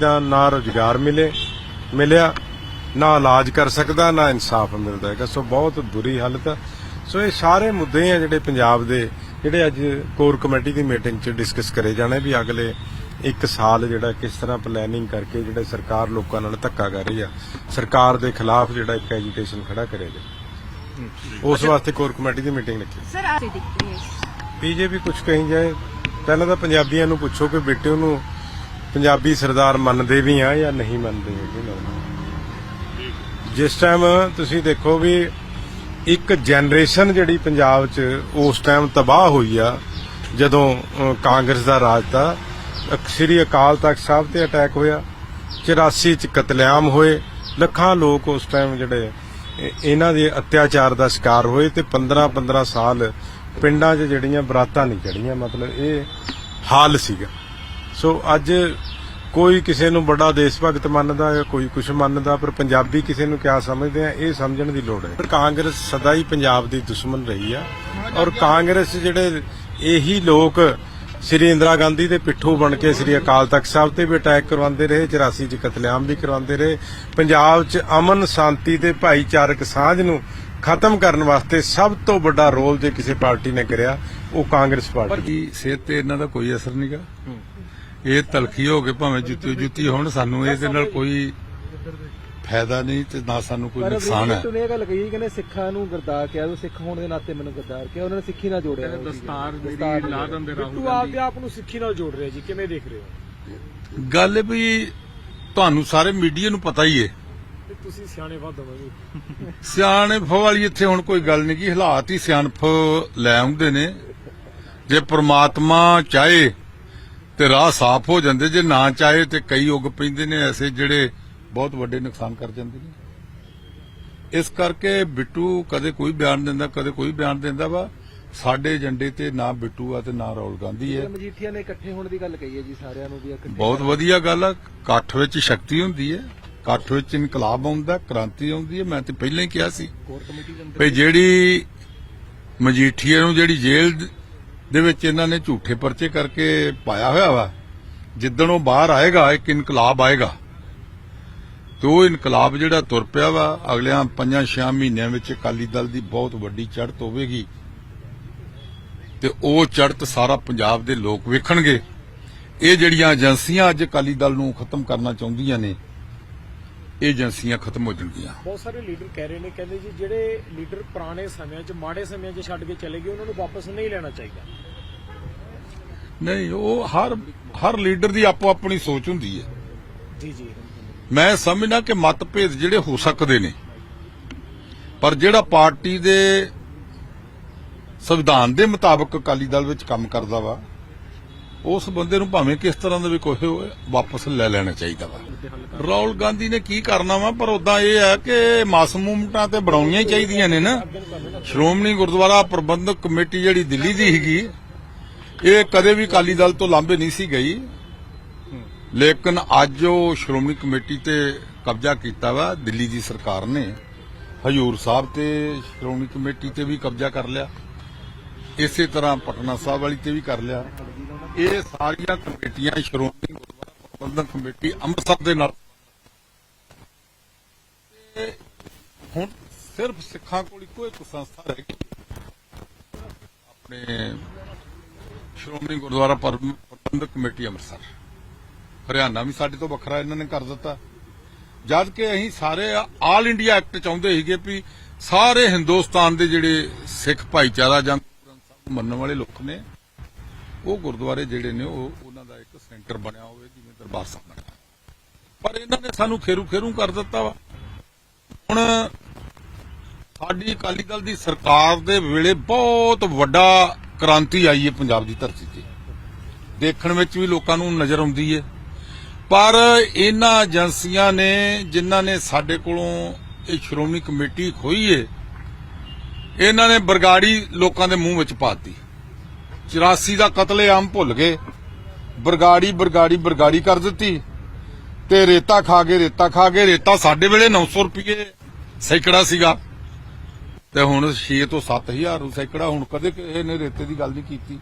ਜਾਂ ਨਾ ਰੁਜ਼ਗਾਰ ਮਿਲੇ ਮਿਲਿਆ ਨਾ ਇਲਾਜ ਕਰ ਸਕਦਾ ਨਾ ਇਨਸਾਫ ਮਿਲਦਾ ਹੈਗਾ। ਸੋ ਬਹੁਤ ਬੁਰੀ ਹਾਲਤ ਆ। ਸੋ ਇਹ ਸਾਰੇ ਮੁੱਦੇ ਆ ਜਿਹੜੇ ਪੰਜਾਬ ਦੇ ਜਿਹੜੇ ਅੱਜ ਕੋਰ ਕਮੇਟੀ ਦੀ ਮੀਟਿੰਗ 'ਚ ਡਿਸਕਸ ਕਰੇ ਜਾਣੇ ਵੀ ਅਗਲੇ ਇੱਕ ਸਾਲ ਜਿਹੜਾ ਕਿਸ ਤਰ੍ਹਾਂ ਪਲੈਨਿੰਗ ਕਰਕੇ ਜਿਹੜਾ ਸਰਕਾਰ ਲੋਕਾਂ ਨਾਲ ਧੱਕਾ ਕਰ ਰਹੀ ਆ। ਸਰਕਾਰ ਦੇ ਖਿਲਾਫ ਜਿਹੜਾ ਇੱਕ ਐਜੀਟੇਸ਼ਨ ਖੜਾ ਕਰੇਗਾ ਉਸ ਵਾਸਤੇ ਕੋਰ ਕਮੇਟੀ ਦੀ ਮੀਟਿੰਗ ਰੱਖੀ। ਸਰ ਆ ਦਿਖਦੀ ਹੈ। ਬੀਜੇਪੀ ਕੁਝ ਕਹੀ ਜਾਏ ਪਹਿਲਾਂ ਤਾਂ ਪੰਜਾਬੀਆਂ ਨੂੰ ਪੁੱਛੋ ਕਿ ਬੇਟੇ ਨੂੰ ਪੰਜਾਬੀ ਸਰਦਾਰ ਮੰਨਦੇ ਵੀ ਆ ਜਾਂ ਨਹੀਂ ਮੰਨਦੇ ਹੈਗੇ ਜਿਸ ਟਾਈਮ ਤੁਸੀਂ ਦੇਖੋ ਵੀ ਇੱਕ ਜਨਰੇਸ਼ਨ ਜਿਹੜੀ ਪੰਜਾਬ 'ਚ ਉਸ ਟਾਈਮ ਤਬਾਹ ਹੋਈ ਆ, ਜਦੋਂ ਕਾਂਗਰਸ ਦਾ ਰਾਜ ਤਾ ਸ੍ਰੀ ਅਕਾਲ ਤਖਤ ਸਾਹਿਬ ਤੇ ਅਟੈਕ ਹੋਇਆ 84 ਚ ਕਤਲੇਆਮ ਹੋਏ, ਲੱਖਾਂ ਲੋਕ ਉਸ ਟਾਈਮ ਜਿਹੜੇ ਇਹ- ਇਹਨਾਂ ਦੇ ਅਤਿਆਚਾਰ ਦਾ ਸ਼ਿਕਾਰ ਹੋਏ ਤੇ 15 15 ਸਾਲ ਪਿੰਡਾਂ 'ਚ ਜਿਹੜੀਆਂ ਬਰਾਤਾਂ ਨਹੀਂ ਚੜੀਆਂ ਮਤਲਬ ਇਹ ਹਾਲ ਸੀਗਾ। ਸੋ ਅੱਜ ਕੋਈ ਕਿਸੇ ਨੂੰ ਬੜਾ ਦੇਸ਼ ਭਗਤ ਮੰਨਦਾ ਹੈ ਕੋਈ ਕੁਝ ਮੰਨਦਾ ਪਰ ਪੰਜਾਬੀ ਕਿਸੇ ਨੂੰ ਕਿਆ ਸਮਝਦੇ ਆ ਇਹ ਸਮਝਣ ਦੀ ਲੋੜ ਹੈ। ਪਰ ਕਾਂਗਰਸ ਸਦਾ ਹੀ ਪੰਜਾਬ ਦੀ ਦੁਸ਼ਮਣ ਰਹੀ ਆ ਔਰ ਕਾਂਗਰਸ ਜਿਹੜੇ ਇਹੀ ਲੋਕ ਸ੍ਰੀ ਇੰਦਰਾ ਗਾਂਧੀ ਦੇ ਪਿੱਠੂ ਬਣ ਕੇ ਸ੍ਰੀ ਅਕਾਲ ਤਖਤ ਸਾਹਿਬ ਤੇ ਵੀ ਅਟੈਕ ਕਰਵਾਉਂਦੇ ਰਹੇ 84 ਚ ਕਤਲੇਆਮ ਵੀ ਕਰਵਾਉਂਦੇ ਰਹੇ ਪੰਜਾਬ 'ਚ ਅਮਨ ਸ਼ਾਂਤੀ ਤੇ ਭਾਈਚਾਰਕ ਸਾਂਝ ਨੂੰ ਖਤਮ ਕਰਨ ਵਾਸਤੇ ਸਭ ਤੋਂ ਵੱਡਾ ਰੋਲ ਜੇ ਕਿਸੇ ਪਾਰਟੀ ਨੇ ਕਰਿਆ ਉਹ ਕਾਂਗਰਸ ਪਰ ਪਾਰਟੀ ਕੀ ਸਿਹਤ ਤੇ ਇਹਨਾਂ ਦਾ ਕੋਈ ਅਸਰ ਨਹੀਂਗਾ ਇਹ ਤਲਖੀ ਹੋ ਕੇ ਭਾਵੇਂ ਜੁੱਤੀ ਜੁੱਤੀ ਹੋਣ ਸਾਨੂੰ ਇਹਦੇ ਨਾਲ ਕੋਈ ਫਾਇਦਾ ਨਹੀਂ ਤੇ ਨਾ ਸਾਨੂੰ ਕੋਈ ਨੁਕਸਾਨ ਹੈ। ਨੇ ਇਹ ਗੱਲ ਕਹੀ ਕਹਿੰਦੇ ਸਿੱਖਾਂ ਨੂੰ ਗਰਦਾਰ ਕਿਹਾ ਉਹ ਸਿੱਖ ਹੋਣ ਦੇ ਨਾਤੇ ਮੈਨੂੰ ਗਰਦਾਰ ਕਿਹਾ ਉਹਨਾਂ ਨੇ ਸਿੱਖੀ ਨਾਲ ਜੋੜਿਆ ਦਸਤਾਰ ਜਿਹੜੀ ਲਾ ਦਿੰਦੇ ਬਿੱਟੂ ਆਪਦੇ ਆਪ ਨੂੰ ਸਿੱਖੀ ਨਾਲ ਜੋੜ ਰਿਹਾ ਜੀ ਕਿਵੇਂ ਦੇਖ ਰਹੇ ਹੋ? ਗੱਲ ਵੀ ਤੁਹਾਨੂੰ ਸਾਰੇ ਮੀਡੀਆ ਨੂੰ ਪਤਾ ਹੀ ਹੈ ਤੇ ਤੁਸੀਂ ਸਿਆਣੇ ਵੱਧ ਹੋ ਜੀ ਸਿਆਣਪ ਵਾਲੀ ਇੱਥੇ ਹੁਣ ਕੋਈ ਗੱਲ ਨਹੀਂ ਕਿ ਹਾਲਾਤ ਹੀ ਸਿਆਣਪ ਲੈ ਆਉਂਦੇ ਨੇ। ਜੇ ਪ੍ਰਮਾਤਮਾ ਚਾਹੇ ਤੇ ਰਾਹ ਸਾਫ਼ ਹੋ ਜਾਂਦੇ ਜੇ ਨਾ ਚਾਹੇ ਤੇ ਕਈ ਉਗ ਪੈਂਦੇ ਨੇ ਐਸੇ ਜਿਹੜੇ ਬਹੁਤ ਵੱਡੇ ਨੁਕਸਾਨ ਕਰ ਜਾਂਦੇ ਨੇ। ਇਸ ਕਰਕੇ ਬਿੱਟੂ ਕਦੇ ਕੋਈ ਬਿਆਨ ਦਿੰਦਾ ਕਦੇ ਕੋਈ ਬਿਆਨ ਦਿੰਦਾ ਵਾ। ਸਾਡੇ ਏਜੰਡੇ ਤੇ ਨਾ ਬਿੱਟੂ ਆ ਤੇ ਨਾ ਰਾਹੁਲ ਗਾਂਧੀ ਹੈ। ਮਜੀਠੀਆ ਨੇ ਇਕੱਠੇ ਹੋਣ ਦੀ ਗੱਲ ਕਹੀ ਹੈ ਜੀ ਸਾਰਿਆਂ ਨੂੰ ਵੀ ਇਕੱਠੇ ਬਹੁਤ ਵਧੀਆ ਗੱਲ ਆ ਇਕੱਠ ਵਿੱਚ ਸ਼ਕਤੀ ਹੁੰਦੀ ਹੈ ਇਕੱਠ ਵਿੱਚ ਇਨਕਲਾਬ ਆਉਂਦਾ ਕ੍ਰਾਂਤੀ ਆਉਂਦੀ ਹੈ ਮੈਂ ਤੇ ਪਹਿਲਾਂ ਹੀ ਕਿਹਾ ਸੀ ਵੀ ਜਿਹੜੀ ਮਜੀਠੀਆ ਨੂੰ ਜਿਹੜੀ ਜੇਲ੍ਹ ਦੇ ਵਿੱਚ ਇਹਨਾਂ ਨੇ ਝੂਠੇ ਪਰਚੇ ਕਰਕੇ ਪਾਇਆ ਹੋਇਆ ਵਾ। ਜਿੱਦਣ ਉਹ ਬਾਹਰ ਆਏਗਾ, ਇੱਕ ਇਨਕਲਾਬ ਆਏਗਾ। ਤੇ ਉਹ ਇਨਕਲਾਬ ਜਿਹੜਾ ਤੁਰ ਪਿਆ ਵਾ, ਅਗਲਿਆਂ 5-6 ਮਹੀਨਿਆਂ ਵਿੱਚ ਅਕਾਲੀ ਦਲ ਦੀ ਬਹੁਤ ਵੱਡੀ ਚੜ੍ਹਤ ਹੋਵੇਗੀ। ਤੇ ਉਹ ਚੜ੍ਹਤ ਸਾਰਾ ਪੰਜਾਬ ਦੇ ਲੋਕ ਵੇਖਣਗੇ। ਇਹ ਜਿਹੜੀਆਂ ਏਜੰਸੀਆਂ ਅੱਜ ਅਕਾਲੀ ਦਲ ਨੂੰ ਖਤਮ ਕਰਨਾ ਚਾਹੁੰਦੀਆਂ ਨੇ ਏਜੰਸੀਆਂ ਖਤਮ ਹੋ ਜਾਣਗੀਆਂ ਬਹੁਤ ਸਾਰੇ ਲੀਡਰ ਕਹਿ ਰਹੇ ਨੇ ਕਹਿੰਦੇ ਜੀ ਜਿਹੜੇ ਲੀਡਰ ਪੁਰਾਣੇ ਸਮਿਆਂ 'ਚ ਮਾੜੇ ਸਮਿਆਂ 'ਚ ਛੱਡ ਕੇ ਚਲੇ ਗਏ ਉਹਨਾਂ ਨੂੰ ਵਾਪਸ ਨਹੀਂ ਲੈਣਾ ਚਾਹੀਦਾ। ਨਹੀਂ ਉਹ ਹਰ ਹਰ ਲੀਡਰ ਦੀ ਆਪੋ ਆਪਣੀ ਸੋਚ ਹੁੰਦੀ ਹੈ। ਜੀ ਜੀ। ਮੈਂ ਸਮਝਦਾ ਕਿ ਮਤਭੇਦ ਜਿਹੜੇ ਹੋ ਸਕਦੇ ਨੇ ਪਰ ਜਿਹੜਾ ਪਾਰਟੀ ਦੇ ਸੰਵਿਧਾਨ ਦੇ ਮੁਤਾਬਕ ਅਕਾਲੀ ਦਲ ਵਿੱਚ ਕੰਮ ਕਰਦਾ ਵਾ ਉਸ ਬੰਦੇ ਨੂੰ ਭਾਵੇਂ ਕਿਸ ਤਰ੍ਹਾਂ ਦਾ ਵੀ ਕੋਈ ਹੋਵੇ, ਵਾਪਸ ਲੈ ਲੈਣਾ ਚਾਹੀਦਾ ਵਾ। ਰਾਹੁਲ ਗਾਂਧੀ ਨੇ ਕੀ ਕਰਨਾ ਵਾ, ਪਰ ਉਦਾਂ ਇਹ ਹੈ ਕਿ ਮਾਸ ਮੂਵਮੈਂਟਾਂ ਤੇ ਬਣਾਉਣੀਆਂ ਚਾਹੀਦੀਆਂ ਨੇ ਨਾ। ਸ਼੍ਰੋਮਣੀ ਗੁਰਦੁਆਰਾ ਪ੍ਰਬੰਧਕ ਕਮੇਟੀ ਜਿਹੜੀ ਦਿੱਲੀ ਦੀ ਹੈਗੀ ਇਹ ਕਦੇ ਵੀ ਅਕਾਲੀ ਦਲ ਤੋਂ ਲਾਂਭੇ ਨਹੀਂ ਸੀ ਗਈ। ਲੇਕਿਨ ਅੱਜ ਉਹ ਸ਼੍ਰੋਮਣੀ ਕਮੇਟੀ ਤੇ ਕਬਜ਼ਾ ਕੀਤਾ ਵਾ, ਦਿੱਲੀ ਦੀ ਸਰਕਾਰ ਨੇ। ਹਜੂਰ ਸਾਹਿਬ ਤੇ ਸ਼੍ਰੋਮਣੀ ਕਮੇਟੀ ਤੇ ਵੀ ਕਬਜ਼ਾ ਕਰ ਲਿਆ। ਇਸੇ ਤਰ੍ਹਾਂ ਪਟਨਾ ਸਾਹਿਬ ਵਾਲੀ ਤੇ ਵੀ ਕਰ ਲਿਆ। ਇਹ ਸਾਰੀਆਂ ਕਮੇਟੀਆਂ, ਸ਼੍ਰੋਮਣੀ ਗੁਰਦੁਆਰਾ ਪ੍ਰਬੰਧਕ ਕਮੇਟੀ ਅੰਮ੍ਰਿਤਸਰ ਦੇ ਨਾਲ। ਤੇ ਹੁਣ ਸਿਰਫ ਸਿੱਖਾਂ ਕੋਲ ਇੱਕੋ ਇੱਕ ਸੰਸਥਾ ਰਹਿ ਗਈ। ਆਪਣੇ ਸ਼੍ਰੋਮਣੀ ਗੁਰਦੁਆਰਾ ਪ੍ਰਬੰਧਕ ਕਮੇਟੀ ਅੰਮ੍ਰਿਤਸਰ। ਹਰਿਆਣਾ ਵੀ ਸਾਡੇ ਤੋਂ ਵੱਖਰਾ ਇਹਨਾਂ ਨੇ ਕਰ ਦਿੱਤਾ। ਜਦ ਕਿ ਅਸੀਂ ਸਾਰੇ ਆਲ ਇੰਡੀਆ ਐਕਟ ਚਾਹੁੰਦੇ ਸੀਗੇ ਵੀ ਸਾਰੇ ਹਿੰਦੁਸਤਾਨ ਦੇ ਜਿਹੜੇ ਸਿੱਖ ਭਾਈਚਾਰਾ ਜਾਂ ਗੁਰੂ ਗ੍ਰੰਥ ਸਾਹਿਬ ਨੂੰ ਮੰਨਣ ਵਾਲੇ ਲੋਕ ਨੇ ਉਹ ਗੁਰਦੁਆਰੇ ਜਿਹੜੇ ਨੇ ਉਹ ਉਹਨਾਂ ਦਾ ਇੱਕ ਸੈਂਟਰ ਬਣਿਆ ਹੋਵੇ, ਜਿਵੇਂ ਦਰਬਾਰ ਸਾਹਿਬ ਬਣਿਆ ਪਰ ਇਹਨਾਂ ਨੇ ਸਾਨੂੰ ਖੇਰੂ ਖੇਰੂ ਕਰ ਦਿੱਤਾ ਵਾ। ਹੁਣ ਸਾਡੀ ਅਕਾਲੀ ਦਲ ਦੀ ਸਰਕਾਰ ਦੇ ਵੇਲੇ ਬਹੁਤ ਵੱਡਾ ਕ੍ਰਾਂਤੀ ਆਈ ਹੈ ਪੰਜਾਬ ਦੀ ਧਰਤੀ ਤੇ। ਦੇਖਣ ਵਿੱਚ ਵੀ ਲੋਕਾਂ ਨੂੰ ਨਜ਼ਰ ਆਉਂਦੀ ਹੈ। ਪਰ ਇਹਨਾਂ ਏਜੰਸੀਆਂ ਨੇ, ਜਿਨ੍ਹਾਂ ਨੇ ਸਾਡੇ ਕੋਲੋਂ ਇਹ ਸ਼੍ਰੋਮਣੀ ਕਮੇਟੀ ਖੋਈ ਏ ਇਹਨਾਂ ਨੇ ਬਰਗਾੜੀ ਲੋਕਾਂ ਦੇ ਮੂੰਹ ਵਿੱਚ ਪਾਤੀ 84 ਦਾ ਕਤਲੇਆਮ ਭੁੱਲ ਗਏ। ਬਰਗਾੜੀ ਬਰਗਾੜੀ ਬਰਗਾੜੀ ਕਰ ਦਿੱਤੀ। ਤੇ ਰੇਤਾ ਖਾ ਗਏ, ਰੇਤਾ ਖਾ ਗਏ। ਰੇਤਾ ਸਾਡੇ ਵੇਲੇ 900 ਰੁਪਏ ਸੈਕੜਾ ਸੀਗਾ। ਤੇ ਹੁਣ 6 ਤੋਂ 7000 ਨੂੰ ਸੈਂਕੜਾ, ਹੁਣ ਕਦੇ ਕਿਸੇ ਨੇ ਰੇਤੇ ਦੀ ਗੱਲ ਨਹੀਂ ਕੀਤੀ।